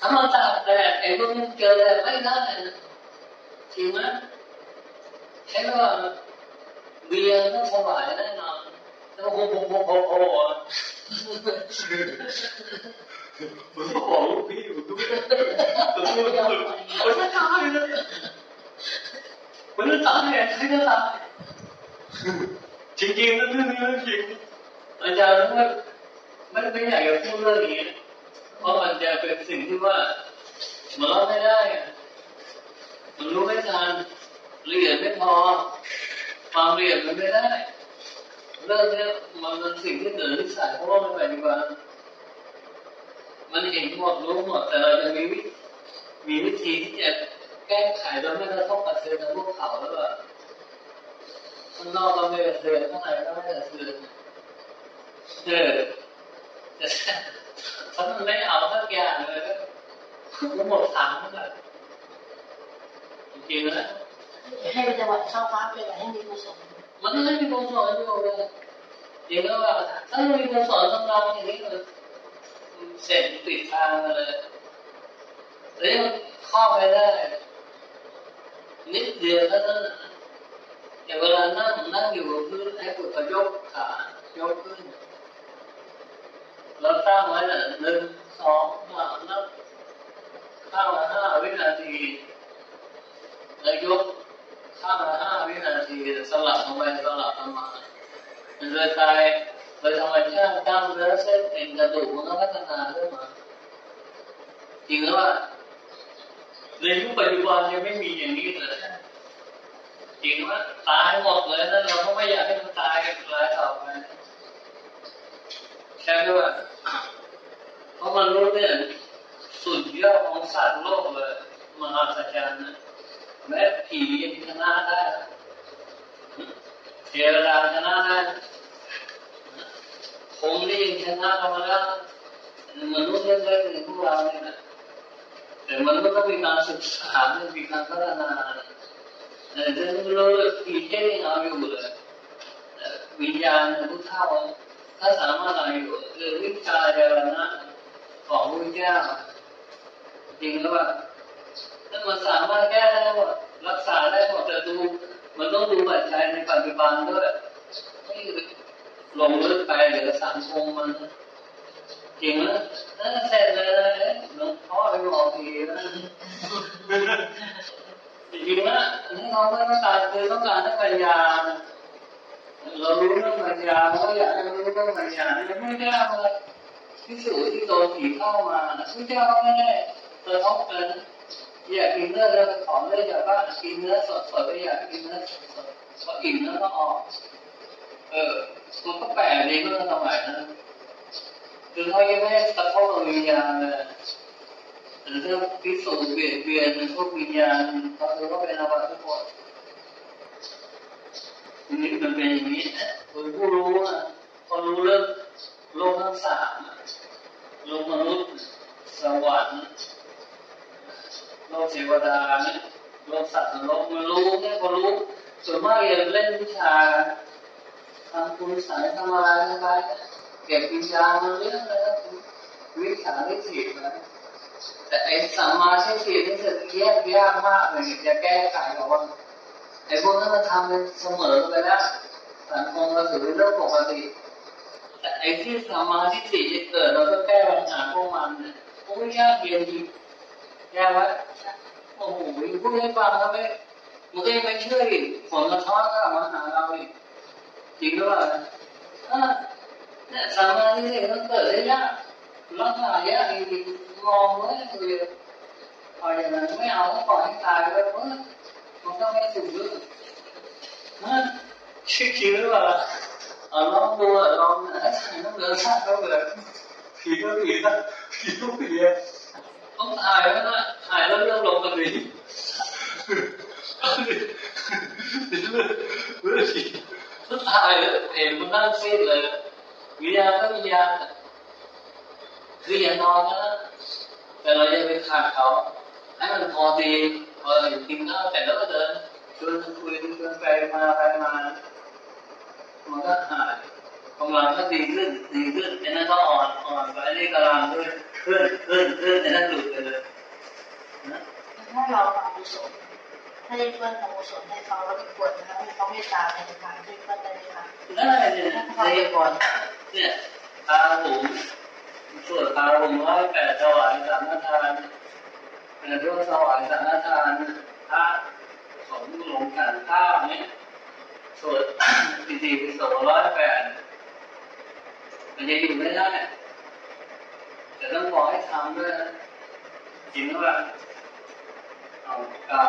ถ้าเราตัดแต่ไอ้พวกนี้เจอแล้วไม่ได้นะจริงไหมใช่ว่าเบียร์ต้องสบายแน่นอนแล้วโอ้โหโอ้โหโอ้โหผม เพราะมันจะเป็นสิ่งที่ว่ามันรับไม่ได้ มันรู้ไม่ทันละเอียดไม่พอ ความละเอียดมันไม่ได้เรื่องนี้มันเป็นสิ่งที่เกิดนิสัยเพราะว่ามันปัจจุบันมันเห็นหมดรู้หมดแต่เราจะมีวิมีวิธีที่จะแก้ไขโดยไม่กระทบกระเทือนพวกเขาแล้วแบบข้างนอกก็ไม่กระเทือนข้างในก็ไม่กระเทือนเออ แต่ถ้ามันไม่เอาสักอย่างเลยก็หมดทางแล้วจริงๆนะให้เป็นจังหวัดเข้าฟ้าไปให้มีกุศลมันไม่มีคนสอนอยู่เลยจริงแล้วว่าถ้าไม่มีคนสอนต้องเราอย่างนี้เลยเสร็จติดทางเลยแล้วเข้าไปได้นิดเดียวเท่านั้นแต่เวลานั่งนั่งอยู่บนพื้นให้ฝึกยกขายกขึ้นเราตั้ งไว้น่ะหนึ่งสองสามนับข้างละห้าวินาทีแล้วยกข้างละห้าวินาทีสลับลงไปสลับกันมาโดยกายโดยธรรมชาติกล้ามเนื้อเส้นเอ็นกระดูกมันก็พัฒนาขึ้นมาจริงหรือว่าในยุคปัจจุบันยังไม่มีอย่างนี้เลยจริงว่าตายหมดเลยนั่นเราก็ไม่อยากให้มันตายกันตายต่อไปใช่ไหมว่า เพราะมันรู้เนี่ยสุดยอดของสัตว์โลกเลยมหัศจรรย์นะแม้ผียังชนะได้เทวดาชนะได้คงนี่ยังชนะกันมาแล้วมนุษย์เล็กๆอย่างพวกเราเนี่ยนะแต่มันก็ต้องมีการศึกษาต้องมีการพัฒนาแต่เรื่องรู้ผีเจ๊ยังเอาอยู่เลยวิญญาณพุทธเจ้าถ้าสามารถเอาอยู่คือวิชาเจรณะ ของพระเจ้าจริงหรือเปล่าถ้ามันสามารถแก้ได้หมดรักษาได้หมดแต่ดูมันต้องดูปัจจัยในปัจจุบันด้วยไม่ลงลึกไปหรือสังคมมันจริงไหมนั่นเสร็จเลยหลวงพ่อไปบอกทีนะจริงนะนี่เราไม่ต้องการคือต้องการให้ปัญญาเรารู้เรื่องปัญญาเราอยากให้รู้เรื่องปัญญาไม่ได้มา พิสูจน์ที่โดนผีเข้ามาพระเจ้าก็ไม่ได้กระทบกันอยากกินเนื้อแล้วไปขอเนื้อจากบ้านกินเนื้อสดสดไปอยากกินเนื้อสดสดพออิ่มแล้วก็ออก เออมันก็แปลกดีเมื่อสมัยนั้นคือเขายังไม่กระทบกับวิญญาณเลยหรือถ้าพิสูจน์เปลี่ยนเปลี่ยนพวกวิญญาณเขาถือว่าเป็นอวัตทุกคนนี่มันเป็นอย่างนี้คนผู้รู้อะพอรู้เรื่องโลกทั้งสาม ลกมนุษย์ สวรรค์โลกเทวดาเนี่ยโลกสัตว์โลกมันรู้เนี่ยพอรู้ส่วนมากเรียนเล่นวิชาทำคุณสายทำอะไรอะไรเก็บวิชามันเรื่องอะไรวิชาวิถีนะแต่ไอ้สัมมาทิฏฐินี่จะแยกยากมากเลยจะแก้ไขบอกว่าไอ้พวกนั้นมันทำเป็นเสมอไปแล้วสังคมเราถือเป็นเรื่องปกติ ไอ้ที่สมาทิฏฐิจะเกิดเราก็แก้ปัญหาพวกมันเนี่ยพวกยากเย็นจริงแย่ไหมโอ้โหพูดให้ฟังแล้วไม่มันก็ยังไม่เชื่ออีกผลกระทบก็มาหาเราอีกจริงหรือเปล่าเนี่ยสามาธิเนี่มันเกิดได้ยากรักษายากจริงๆมองไว้คือเออย่างนั้นไม่เอาก็ปล่อยให้ตายไปเออมันก็ไม่ถูกเรื่องนะชื่อจริงหรือเปล่า เอาลองดูอะลองนะใช่ต้องเดินข้างเขาเลยผีก็ผีนะผีก็ผีอะต้องถ่ายไว้นะถ่ายแล้วเรื่องลงกันดีต้องถ่ายแล้วเห็นมันนั่งซีดเลยวิญญาณก็วิญญาณคืออย่านอนนะแต่เราอย่าไปขาดเขาให้มันพอดีพอกินข้าวแต่แล้วก็เดินชวนคุยชวนไปมาไปมา มันก็หายกำลังก็ดีขึ้นดีขึ้นไอ้นั่นก็อ่อนอ่อนไปอันนี้กำลังขึ้นขึ้นขึ้นขึ้นไอ้นั่นหลุดไปเลยกุศลถ้าได้เพื่อนทำกุศลให้เขาแล้วก็ควรนะคะให้เขาเมตตาในทางที่เพื่อนได้ไหมคะได้เนี่ยถ้าเขาในเรียก่อนเนี่ยตาหูสวดตาหูร้อยแปดถวายสังฆทานเออด้วยถวายสังฆทานพระสงฆ์ลงกันข้าวเนี่ย สวดปีติปิโสร้อยแปดมันจะอยู่ไม่ได้แต่ต้องบอกให้ทำด้วยนะจริงว่าเอากราบ